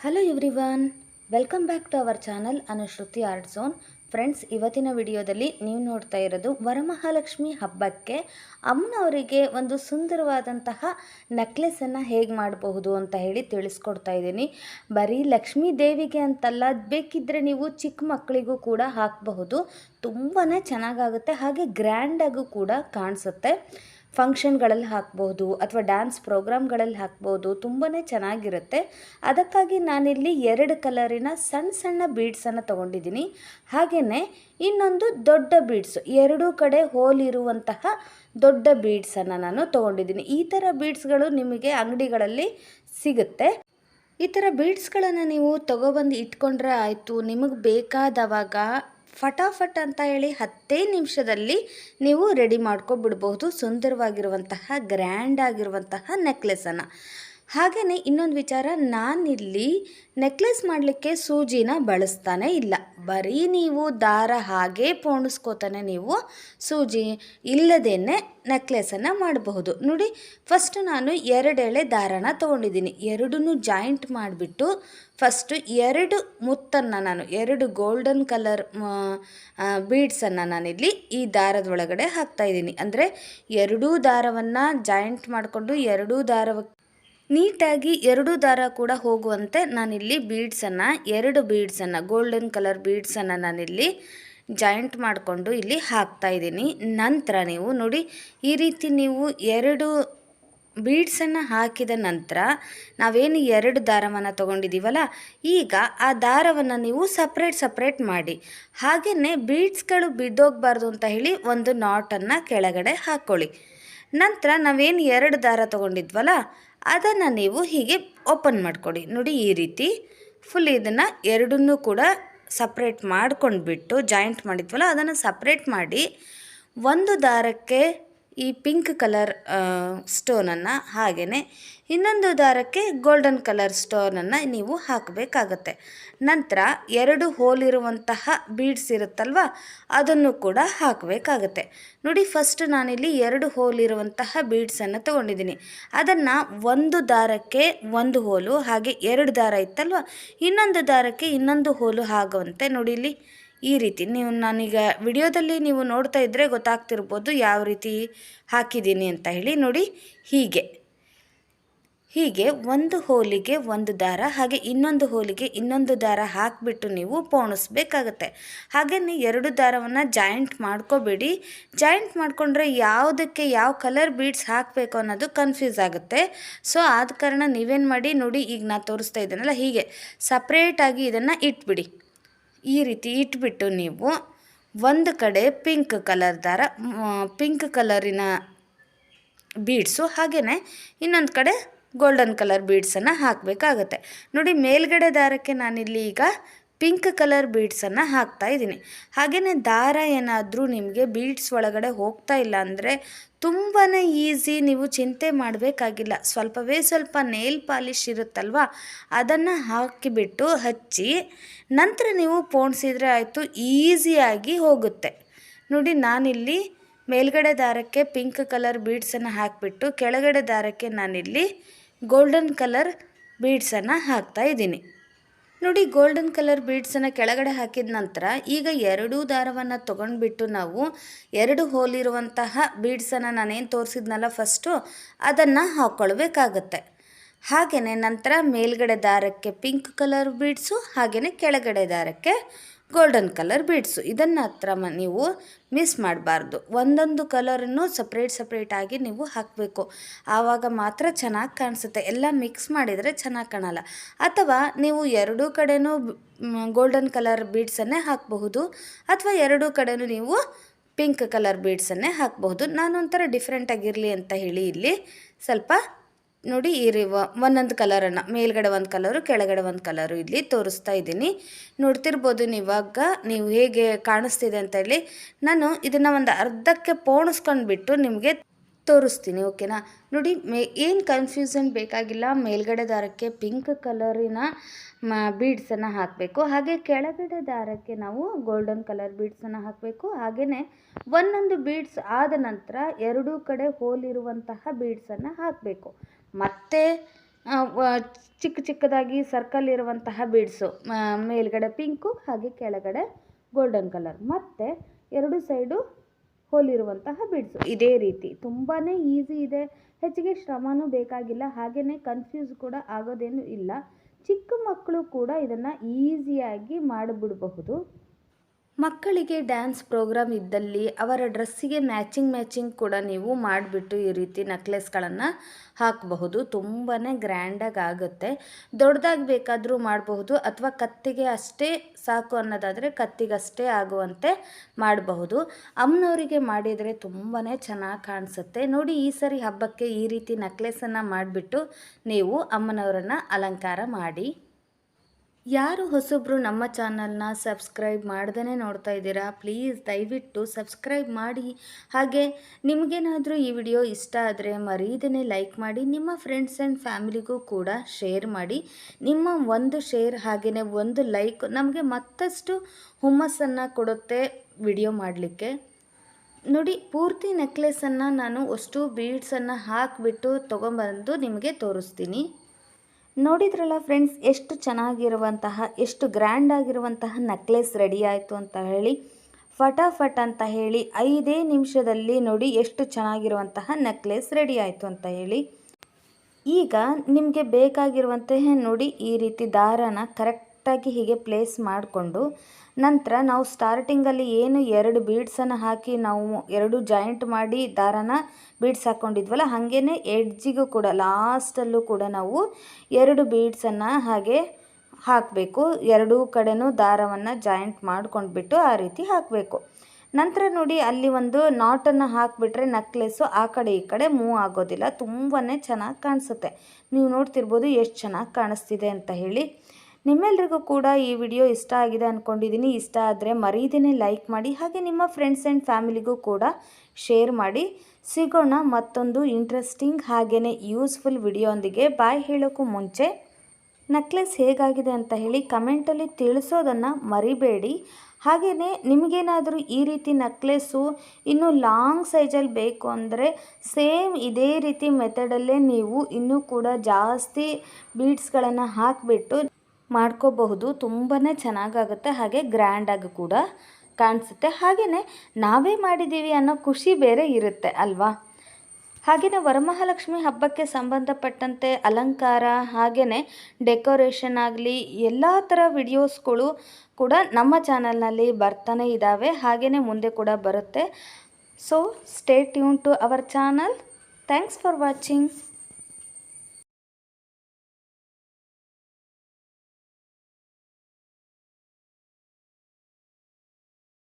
Hello everyone welcome back to our channel Anushruti art zone friends ಇವತ್ತಿನ ವಿಡಿಯೋದಲ್ಲಿ ನೀವು ನೋಡ್ತಾ ಇರೋದು ವರಮಹಾಲಕ್ಷ್ಮಿ ಹಬ್ಬಕ್ಕೆ ಅಮ್ಮನವರಿಗೆ ಒಂದು ಸುಂದರವಾದಂತಹ ನೆಕ್ಲೆಸನ್ನು ಹೇಗೆ ಮಾಡಬಹುದು ಅಂತ ಹೇಳಿ ತಿಳಿಸ್ಕೊಡ್ತಾ ಇದ್ದೀನಿ. ಬರೀ ಲಕ್ಷ್ಮೀ ದೇವಿಗೆ ಅಂತಲ್ಲ ಬೇಕಿದ್ದರೆ ನೀವು ಚಿಕ್ಕ ಮಕ್ಕಳಿಗೂ ಕೂಡ ಹಾಕಬಹುದು. ತುಂಬಾ ಚೆನ್ನಾಗಾಗುತ್ತೆ, ಹಾಗೆ ಗ್ರ್ಯಾಂಡಾಗೂ ಕೂಡ ಕಾಣಿಸುತ್ತೆ. ಫಂಕ್ಷನ್ಗಳಲ್ಲಿ ಹಾಕ್ಬೋದು ಅಥವಾ ಡ್ಯಾನ್ಸ್ ಪ್ರೋಗ್ರಾಮ್ಗಳಲ್ಲಿ ಹಾಕ್ಬೋದು ತುಂಬಾ ಚೆನ್ನಾಗಿರುತ್ತೆ. ಅದಕ್ಕಾಗಿ ನಾನಿಲ್ಲಿ ಎರಡು ಕಲರಿನ ಸಣ್ಣ ಸಣ್ಣ ಬೀಡ್ಸನ್ನು ತೊಗೊಂಡಿದ್ದೀನಿ. ಹಾಗೆಯೇ ಇನ್ನೊಂದು ದೊಡ್ಡ ಬೀಡ್ಸ್ ಎರಡೂ ಕಡೆ ಹೋಲ್ ಇರುವಂತಹ ದೊಡ್ಡ ಬೀಡ್ಸನ್ನು ನಾನು ತೊಗೊಂಡಿದ್ದೀನಿ. ಈ ಥರ ಬೀಡ್ಸ್ಗಳು ನಿಮಗೆ ಅಂಗಡಿಗಳಲ್ಲಿ ಸಿಗುತ್ತೆ. ಈ ಥರ ಬೀಡ್ಸ್ಗಳನ್ನು ನೀವು ತೊಗೊಬಂದು ಇಟ್ಕೊಂಡ್ರೆ ಆಯಿತು. ನಿಮಗೆ ಬೇಕಾದವಾಗ ಫಟಾಫಟ್ ಅಂತ ಹೇಳಿ ಹತ್ತೇ ನಿಮಿಷದಲ್ಲಿ ನೀವು ರೆಡಿ ಮಾಡ್ಕೊಬಿಡ್ಬಹುದು ಸುಂದರವಾಗಿರುವಂತಹ ಗ್ರ್ಯಾಂಡ್ ಆಗಿರುವಂತಹ ನೆಕ್ಲೆಸನ್ನು ಹಾಗೆಯೇ ಇನ್ನೊಂದು ವಿಚಾರ, ನಾನಿಲ್ಲಿ ನೆಕ್ಲೆಸ್ ಮಾಡಲಿಕ್ಕೆ ಸೂಜಿನ ಬಳಸ್ತಾನೆ ಇಲ್ಲ. ಬರೀ ನೀವು ದಾರ ಹಾಗೆ ಪೋಣಿಸ್ಕೋತಾನೆ ನೀವು ಸೂಜಿ ಇಲ್ಲದೇನೆ ನೆಕ್ಲೆಸನ್ನು ಮಾಡಬಹುದು. ನೋಡಿ ಫಸ್ಟ್ ನಾನು ಎರಡೆಳೆ ದಾರನ ತೊಗೊಂಡಿದ್ದೀನಿ. ಎರಡನ್ನೂ ಜಾಯಿಂಟ್ ಮಾಡಿಬಿಟ್ಟು ಫಸ್ಟು ಎರಡು ಮುತ್ತನ್ನು ನಾನು, ಎರಡು ಗೋಲ್ಡನ್ ಕಲರ್ ಬೀಡ್ಸನ್ನು ನಾನಿಲ್ಲಿ ಈ ದಾರದ ಒಳಗಡೆ ಹಾಕ್ತಾಯಿದ್ದೀನಿ ಅಂದರೆ ಎರಡೂ ದಾರವನ್ನು ಜಾಯಿಂಟ್ ಮಾಡಿಕೊಂಡು ಎರಡೂ ದಾರ ನೀಟಾಗಿ ಎರಡು ದಾರ ಕೂಡ ಹೋಗುವಂತೆ ನಾನಿಲ್ಲಿ ಬೀಡ್ಸನ್ನು ಎರಡು ಬೀಡ್ಸನ್ನು ಗೋಲ್ಡನ್ ಕಲರ್ ಬೀಡ್ಸನ್ನು ನಾನಿಲ್ಲಿ ಜಾಯಿಂಟ್ ಮಾಡಿಕೊಂಡು ಇಲ್ಲಿ ಹಾಕ್ತಾ ಇದ್ದೀನಿ. ನಂತರ ನೀವು ನೋಡಿ, ಈ ರೀತಿ ನೀವು ಎರಡು ಬೀಡ್ಸನ್ನು ಹಾಕಿದ ನಂತರ ನಾವೇನು ಎರಡು ದಾರವನ್ನು ತೊಗೊಂಡಿದ್ದೀವಲ್ಲ ಈಗ ಆ ದಾರವನ್ನು ನೀವು ಸಪ್ರೇಟ್ ಸಪ್ರೇಟ್ ಮಾಡಿ. ಹಾಗೆಯೇ ಬೀಡ್ಸ್ಗಳು ಬಿದ್ದೋಗ್ಬಾರ್ದು ಅಂತ ಹೇಳಿ ಒಂದು ನಾಟನ್ನು ಕೆಳಗಡೆ ಹಾಕ್ಕೊಳ್ಳಿ ನಂತರ ನಾವೇನು ಎರಡು ದಾರ ತೊಗೊಂಡಿದ್ವಲ್ಲ, ಅದನ್ನು ನೀವು ಹೀಗೆ ಓಪನ್ ಮಾಡಿಕೊಡಿ. ನೋಡಿ ಈ ರೀತಿ ಫುಲ್ ಇದನ್ನು ಎರಡನ್ನೂ ಕೂಡ ಸಪ್ರೇಟ್ ಮಾಡ್ಕೊಂಡ್ಬಿಟ್ಟು ಜಾಯಿಂಟ್ ಮಾಡಿದ್ವಲ್ಲ, ಅದನ್ನು ಸಪ್ರೇಟ್ ಮಾಡಿ ಒಂದು ದಾರಕ್ಕೆ ಈ ಪಿಂಕ್ ಕಲರ್ ಸ್ಟೋನನ್ನು ಹಾಗೆಯೇ ಇನ್ನೊಂದು ದಾರಕ್ಕೆ ಗೋಲ್ಡನ್ ಕಲರ್ ಸ್ಟೋನನ್ನು ನೀವು ಹಾಕಬೇಕಾಗತ್ತೆ. ನಂತರ ಎರಡು ಹೋಲ್ ಇರುವಂತಹ ಬೀಡ್ಸ್ ಇರುತ್ತಲ್ವ, ಅದನ್ನು ಕೂಡ ಹಾಕಬೇಕಾಗತ್ತೆ. ನೋಡಿ ಫಸ್ಟ್ ನಾನಿಲ್ಲಿ ಎರಡು ಹೋಲ್ ಇರುವಂತಹ ಬೀಡ್ಸನ್ನು ತೊಗೊಂಡಿದ್ದೀನಿ. ಅದನ್ನು ಒಂದು ದಾರಕ್ಕೆ ಒಂದು ಹೋಲು, ಹಾಗೆ ಎರಡು ದಾರ ಇತ್ತಲ್ವ, ಇನ್ನೊಂದು ದಾರಕ್ಕೆ ಇನ್ನೊಂದು ಹೋಲು ಆಗುವಂತೆ ನೋಡಿ ಇಲ್ಲಿ. ಈ ರೀತಿ ನೀವು ನಾನೀಗ ವಿಡಿಯೋದಲ್ಲಿ ನೀವು ನೋಡ್ತಾ ಇದ್ದರೆ ಗೊತ್ತಾಗ್ತಿರ್ಬೋದು ಯಾವ ರೀತಿ ಹಾಕಿದ್ದೀನಿ ಅಂತ ಹೇಳಿ. ನೋಡಿ, ಹೀಗೆ. ಹೀಗೆ ಒಂದು ಹೋಲಿಗೆ ಒಂದು ದಾರ, ಹಾಗೆ ಇನ್ನೊಂದು ಹೋಲಿಗೆ ಇನ್ನೊಂದು ದಾರ ಹಾಕಿಬಿಟ್ಟು ನೀವು ಪೋಣಿಸ್ಬೇಕಾಗತ್ತೆ. ಹಾಗೆಯೇ ಎರಡು ದಾರವನ್ನು ಜಾಯಿಂಟ್ ಮಾಡ್ಕೋಬೇಡಿ. ಜಾಯಿಂಟ್ ಮಾಡಿಕೊಂಡ್ರೆ ಯಾವುದಕ್ಕೆ ಯಾವ ಕಲರ್ ಬೀಡ್ಸ್ ಹಾಕಬೇಕು ಅನ್ನೋದು ಕನ್ಫ್ಯೂಸ್ ಆಗುತ್ತೆ. ಸೊ, ಆದ ಕಾರಣ ನೀವೇನು ಮಾಡಿ, ನೋಡಿ ಈಗ ನಾನು ತೋರಿಸ್ತಾ ಇದ್ದೀನಲ್ಲ, ಹೀಗೆ ಸಪ್ರೇಟಾಗಿ ಇದನ್ನು ಇಟ್ಬಿಡಿ. ಈ ರೀತಿ ಇಟ್ಬಿಟ್ಟು ನೀವು ಒಂದು ಕಡೆ ಪಿಂಕ್ ಕಲರ್ ದಾರ ಪಿಂಕ್ ಕಲರಿನ ಬೀಡ್ಸು ಹಾಗೆಯೇ ಇನ್ನೊಂದು ಕಡೆ ಗೋಲ್ಡನ್ ಕಲರ್ ಬೀಡ್ಸನ್ನು ಹಾಕಬೇಕಾಗತ್ತೆ. ನೋಡಿ, ಮೇಲ್ಗಡೆ ದಾರಕ್ಕೆ ನಾನಿಲ್ಲಿ ಈಗ ಪಿಂಕ್ ಕಲರ್ ಬೀಡ್ಸನ್ನು ಹಾಕ್ತಾ ಇದ್ದೀನಿ. ಹಾಗೆಯೇ ದಾರ ಏನಾದರೂ ನಿಮಗೆ ಬೀಡ್ಸ್ ಒಳಗಡೆ ಹೋಗ್ತಾ ಇಲ್ಲ ಅಂದರೆ ತುಂಬಾ ಈಸಿ ನೀವು ಚಿಂತೆ ಮಾಡಬೇಕಾಗಿಲ್ಲ. ಸ್ವಲ್ಪವೇ ಸ್ವಲ್ಪ ನೇಲ್ ಪಾಲಿಶ್ ಇರುತ್ತಲ್ವ? ಅದನ್ನು ಹಾಕಿಬಿಟ್ಟು ಹಚ್ಚಿ ನಂತರ ನೀವು ಪೋಣಿಸಿದರೆ ಆಯಿತು, ಈಸಿಯಾಗಿ ಹೋಗುತ್ತೆ. ನೋಡಿ, ನಾನಿಲ್ಲಿ ಮೇಲ್ಗಡೆ ದಾರಕ್ಕೆ ಪಿಂಕ್ ಕಲರ್ ಬೀಡ್ಸನ್ನು ಹಾಕಿಬಿಟ್ಟು, ಕೆಳಗಡೆ ದಾರಕ್ಕೆ ನಾನಿಲ್ಲಿ ಗೋಲ್ಡನ್ ಕಲರ್ ಬೀಡ್ಸನ್ನು ಹಾಕ್ತಾ ಇದ್ದೀನಿ. ನೋಡಿ ಗೋಲ್ಡನ್ ಕಲರ್ ಬೀಡ್ಸನ್ನು ಕೆಳಗಡೆ ಹಾಕಿದ ನಂತರ ಈಗ ಎರಡೂ ದಾರವನ್ನು ತೊಗೊಂಡ್ಬಿಟ್ಟು ನಾವು ಎರಡು ಹೋಲಿರುವಂತಹ ಬೀಡ್ಸನ್ನು ನಾನೇನು ತೋರಿಸಿದ್ನಲ್ಲ ಫಸ್ಟು ಅದನ್ನು ಹಾಕ್ಕೊಳ್ಬೇಕಾಗತ್ತೆ ಹಾಗೆಯೇ ನಂತರ ಮೇಲ್ಗಡೆ ದಾರಕ್ಕೆ ಪಿಂಕ್ ಕಲರ್ ಬೀಡ್ಸು ಹಾಗೆಯೇ ಕೆಳಗಡೆ ದಾರಕ್ಕೆ ಗೋಲ್ಡನ್ ಕಲರ್ ಬೀಡ್ಸು ಇದನ್ನು ಹತ್ರ ಮ, ನೀವು ಮಿಸ್ ಮಾಡಬಾರ್ದು. ಒಂದೊಂದು ಕಲರನ್ನು ಸಪ್ರೇಟ್ ಸಪ್ರೇಟಾಗಿ ನೀವು ಹಾಕಬೇಕು. ಆವಾಗ ಮಾತ್ರ ಚೆನ್ನಾಗಿ ಕಾಣಿಸುತ್ತೆ. ಎಲ್ಲ ಮಿಕ್ಸ್ ಮಾಡಿದರೆ ಚೆನ್ನಾಗಿ ಕಾಣಲ್ಲ. ಅಥವಾ ನೀವು ಎರಡೂ ಕಡೆನೂ ಗೋಲ್ಡನ್ ಕಲರ್ ಬೀಡ್ಸನ್ನೇ ಹಾಕಬಹುದು. ಅಥವಾ ಎರಡೂ ಕಡೆನೂ ನೀವು ಪಿಂಕ್ ಕಲರ್ ಬೀಡ್ಸನ್ನೇ ಹಾಕಬಹುದು. ನಾನೊಂಥರ ಡಿಫ್ರೆಂಟಾಗಿರಲಿ ಅಂತ ಹೇಳಿ ಇಲ್ಲಿ ಸ್ವಲ್ಪ ನೋಡಿ ಈ ರೀ ಒಂದೊಂದು ಕಲರನ್ನು ಮೇಲ್ಗಡೆ ಒಂದು ಕಲರು ಕೆಳಗಡೆ ಒಂದು ಕಲರು ಇಲ್ಲಿ ತೋರಿಸ್ತಾ ಇದ್ದೀನಿ. ನೋಡ್ತಿರ್ಬೋದು ನೀವಾಗ ನೀವು ಹೇಗೆ ಕಾಣಿಸ್ತಿದೆ ಅಂತ ಹೇಳಿ, ನಾನು ಇದನ್ನು ಒಂದು ಅರ್ಧಕ್ಕೆ ಪೋಣಿಸ್ಕೊಂಡ್ಬಿಟ್ಟು ನಿಮಗೆ ತೋರಿಸ್ತೀನಿ ಓಕೆನಾ ನೋಡಿ, ಮೇ ಏನು ಕನ್ಫ್ಯೂಸನ್ ಬೇಕಾಗಿಲ್ಲ, ಮೇಲ್ಗಡೆ ದಾರಕ್ಕೆ ಪಿಂಕ್ ಕಲರಿನ ಮ ಬೀಡ್ಸನ್ನು ಹಾಕಬೇಕು. ಹಾಗೆ ಕೆಳಗಡೆ ದಾರಕ್ಕೆ ನಾವು ಗೋಲ್ಡನ್ ಕಲರ್ ಬೀಡ್ಸನ್ನು ಹಾಕಬೇಕು. ಹಾಗೆಯೇ ಒಂದೊಂದು ಬೀಡ್ಸ್ ಆದ ನಂತರ ಎರಡೂ ಕಡೆ ಹೋಲಿರುವಂತಹ ಬೀಡ್ಸನ್ನು ಹಾಕಬೇಕು. ಮತ್ತೆ ಚಿಕ್ಕ ಚಿಕ್ಕದಾಗಿ ಸರ್ಕಲ್ ಇರುವಂತಹ ಬೀಡ್ಸು ಮೇಲ್ಗಡೆ ಪಿಂಕು ಹಾಗೆ ಕೆಳಗಡೆ ಗೋಲ್ಡನ್ ಕಲರ್ ಮತ್ತು ಎರಡು ಸೈಡು ಹೋಲಿರುವಂತಹ ಬೀಡ್ಸು ಇದೇ ರೀತಿ ತುಂಬಾ ಈಸಿ ಇದೆ. ಹೆಚ್ಚಿಗೆ ಶ್ರಮನೂ ಬೇಕಾಗಿಲ್ಲ. ಹಾಗೆಯೇ ಕನ್ಫ್ಯೂಸ್ ಕೂಡ ಆಗೋದೇನು ಇಲ್ಲ. ಚಿಕ್ಕ ಮಕ್ಕಳು ಕೂಡ ಇದನ್ನು ಈಸಿಯಾಗಿ ಮಾಡಿಬಿಡಬಹುದು. ಮಕ್ಕಳಿಗೆ ಡ್ಯಾನ್ಸ್ ಪ್ರೋಗ್ರಾಮ್ ಇದ್ದಲ್ಲಿ ಅವರ ಡ್ರೆಸ್ಸಿಗೆ ಮ್ಯಾಚಿಂಗ್ ಮ್ಯಾಚಿಂಗ್ ಕೂಡ ನೀವು ಮಾಡಿಬಿಟ್ಟು ಈ ರೀತಿ ನೆಕ್ಲೆಸ್ಗಳನ್ನು ಹಾಕಬಹುದು. ತುಂಬಾ ಗ್ರ್ಯಾಂಡಾಗಿ ಆಗುತ್ತೆ ದೊಡ್ಡದಾಗಿ ಬೇಕಾದರೂ ಮಾಡಬಹುದು ಅಥವಾ ಕತ್ತಿಗೆ ಅಷ್ಟೇ ಸಾಕು ಅನ್ನೋದಾದರೆ ಕತ್ತಿಗಷ್ಟೇ ಆಗುವಂತೆ ಮಾಡಬಹುದು. ಅಮ್ಮನವರಿಗೆ ಮಾಡಿದರೆ ತುಂಬಾ ಚೆನ್ನಾಗಿ ಕಾಣಿಸುತ್ತೆ. ನೋಡಿ ಈ ಸರಿ ಹಬ್ಬಕ್ಕೆ ಈ ರೀತಿ ನೆಕ್ಲೆಸನ್ನು ಮಾಡಿಬಿಟ್ಟು ನೀವು ಅಮ್ಮನವರನ್ನು ಅಲಂಕಾರ ಮಾಡಿ. ಯಾರು ಹೊಸಬ್ರು ನಮ್ಮ ಚಾನಲ್ನ ಸಬ್ಸ್ಕ್ರೈಬ್ ಮಾಡ್ದೇ ನೋಡ್ತಾ ಇದ್ದೀರಾ, ಪ್ಲೀಸ್ ದಯವಿಟ್ಟು ಸಬ್ಸ್ಕ್ರೈಬ್ ಮಾಡಿ. ಹಾಗೆ ನಿಮಗೇನಾದರೂ ಈ ವಿಡಿಯೋ ಇಷ್ಟ ಆದರೆ ಮರೀದೇ ಲೈಕ್ ಮಾಡಿ, ನಿಮ್ಮ ಫ್ರೆಂಡ್ಸ್ ಆ್ಯಂಡ್ ಫ್ಯಾಮಿಲಿಗೂ ಕೂಡ ಶೇರ್ ಮಾಡಿ. ನಿಮ್ಮ ಒಂದು ಶೇರ್ ಹಾಗೆಯೇ ಒಂದು ಲೈಕ್ ನಮಗೆ ಮತ್ತಷ್ಟು ಹುಮ್ಮಸ್ಸನ್ನು ಕೊಡುತ್ತೆ ವಿಡಿಯೋ ಮಾಡಲಿಕ್ಕೆ. ನೋಡಿ, ಪೂರ್ತಿ ನೆಕ್ಲೆಸನ್ನು ನಾನು ಅಷ್ಟು ಬೀಡ್ಸನ್ನು ಹಾಕಿಬಿಟ್ಟು ತೊಗೊಂಬಂದು ನಿಮಗೆ ತೋರಿಸ್ತೀನಿ. ನೋಡಿದ್ರಲ್ಲ ಫ್ರೆಂಡ್ಸ್ ಎಷ್ಟು ಚೆನ್ನಾಗಿರುವಂತಹ, ಎಷ್ಟು ಗ್ರ್ಯಾಂಡ್ ಆಗಿರುವಂತಹ ನೆಕ್ಲೆಸ್ ರೆಡಿ ಆಯಿತು ಅಂತ ಹೇಳಿ. ಫಟಾಫಟ್ ಅಂತ ಹೇಳಿ, ಐದೇ ನಿಮಿಷದಲ್ಲಿ ನೋಡಿ ಎಷ್ಟು ಚೆನ್ನಾಗಿರುವಂತಹ ನೆಕ್ಲೆಸ್ ರೆಡಿ ಆಯಿತು ಅಂತ ಹೇಳಿ. ಈಗ ನಿಮಗೆ ಬೇಕಾಗಿರುವಂತಹ ನೋಡಿ ಈ ರೀತಿ ದಾರನ ಕರೆಕ್ಟಾಗಿ ಹೀಗೆ ಪ್ಲೇಸ್ ಮಾಡಿಕೊಂಡು ನಂತರ ನಾವು ಸ್ಟಾರ್ಟಿಂಗಲ್ಲಿ ಏನು ಎರಡು ಬೀಡ್ಸನ್ನು ಹಾಕಿ ನಾವು ಎರಡು ಜಾಯಿಂಟ್ ಮಾಡಿ ದಾರನ ಬೀಡ್ಸ್ ಹಾಕ್ಕೊಂಡಿದ್ವಲ್ಲ ಹಾಗೇ ಎಡ್ಜಿಗೂ ಕೂಡ ಲಾಸ್ಟಲ್ಲೂ ಕೂಡ ನಾವು ಎರಡು ಬೀಡ್ಸನ್ನು ಹಾಗೆ ಹಾಕಬೇಕು. ಎರಡೂ ಕಡೆನೂ ದಾರವನ್ನು ಜಾಯಿಂಟ್ ಮಾಡ್ಕೊಂಡ್ಬಿಟ್ಟು ಆ ರೀತಿ ಹಾಕಬೇಕು. ನಂತರ ನೋಡಿ ಅಲ್ಲಿ ಒಂದು ನಾಟನ್ನು ಹಾಕಿಬಿಟ್ರೆ ನೆಕ್ಲೆಸ್ಸು ಆ ಕಡೆ ಈ ಕಡೆ ಮೂವ್ ಆಗೋದಿಲ್ಲ. ತುಂಬಾ ಚೆನ್ನಾಗಿ ಕಾಣಿಸುತ್ತೆ. ನೀವು ನೋಡ್ತಿರ್ಬೋದು ಎಷ್ಟು ಚೆನ್ನಾಗಿ ಕಾಣಿಸ್ತಿದೆ ಅಂತ ಹೇಳಿ. ನಿಮ್ಮೆಲ್ರಿಗೂ ಕೂಡ ಈ ವಿಡಿಯೋ ಇಷ್ಟ ಆಗಿದೆ ಅಂದ್ಕೊಂಡಿದ್ದೀನಿ ಇಷ್ಟ ಆದರೆ ಮರೀದೇ ಲೈಕ್ ಮಾಡಿ, ಹಾಗೆ ನಿಮ್ಮ ಫ್ರೆಂಡ್ಸ್ ಆ್ಯಂಡ್ ಫ್ಯಾಮಿಲಿಗೂ ಕೂಡ ಶೇರ್ ಮಾಡಿ. ಸಿಗೋಣ ಮತ್ತೊಂದು ಇಂಟ್ರೆಸ್ಟಿಂಗ್ ಹಾಗೆಯೇ ಯೂಸ್ಫುಲ್ ವಿಡಿಯೋಂದಿಗೆ. ಬಾಯ್ ಹೇಳೋಕ್ಕೂ ಮುಂಚೆ ನೆಕ್ಲೆಸ್ ಹೇಗಾಗಿದೆ ಅಂತ ಹೇಳಿ ಕಮೆಂಟಲ್ಲಿ ತಿಳಿಸೋದನ್ನು ಮರಿಬೇಡಿ. ಹಾಗೆಯೇ ನಿಮಗೇನಾದರೂ ಈ ರೀತಿ ನೆಕ್ಲೆಸ್ಸು ಇನ್ನೂ ಲಾಂಗ್ ಸೈಜಲ್ಲಿ ಬೇಕು ಅಂದರೆ ಸೇಮ್ ಇದೇ ರೀತಿ ಮೆಥಡಲ್ಲೇ ನೀವು ಇನ್ನೂ ಕೂಡ ಜಾಸ್ತಿ ಬೀಡ್ಸ್ಗಳನ್ನು ಹಾಕಿಬಿಟ್ಟು ಮಾಡ್ಕೋಬಹುದು ತುಂಬಾ ಚೆನ್ನಾಗಾಗುತ್ತೆ, ಹಾಗೆ ಗ್ರ್ಯಾಂಡಾಗಿ ಕೂಡ ಕಾಣಿಸುತ್ತೆ. ಹಾಗೆಯೇ ನಾವೇ ಮಾಡಿದ್ದೀವಿ ಅನ್ನೋ ಖುಷಿ ಬೇರೆ ಇರುತ್ತೆ ಅಲ್ವಾ? ಹಾಗೆಯೇ ವರಮಹಾಲಕ್ಷ್ಮಿ ಹಬ್ಬಕ್ಕೆ ಸಂಬಂಧಪಟ್ಟಂತೆ ಅಲಂಕಾರ ಹಾಗೆಯೇ ಡೆಕೋರೇಷನ್ ಆಗಲಿ, ಎಲ್ಲ ಥರ ವಿಡಿಯೋಸ್ಗಳು ಕೂಡ ನಮ್ಮ ಚಾನಲ್ನಲ್ಲಿ ಬರ್ತಾನೆ ಇದ್ದಾವೆ ಹಾಗೆಯೇ ಮುಂದೆ ಕೂಡ ಬರುತ್ತೆ. So stay tune to our channel thanks for watching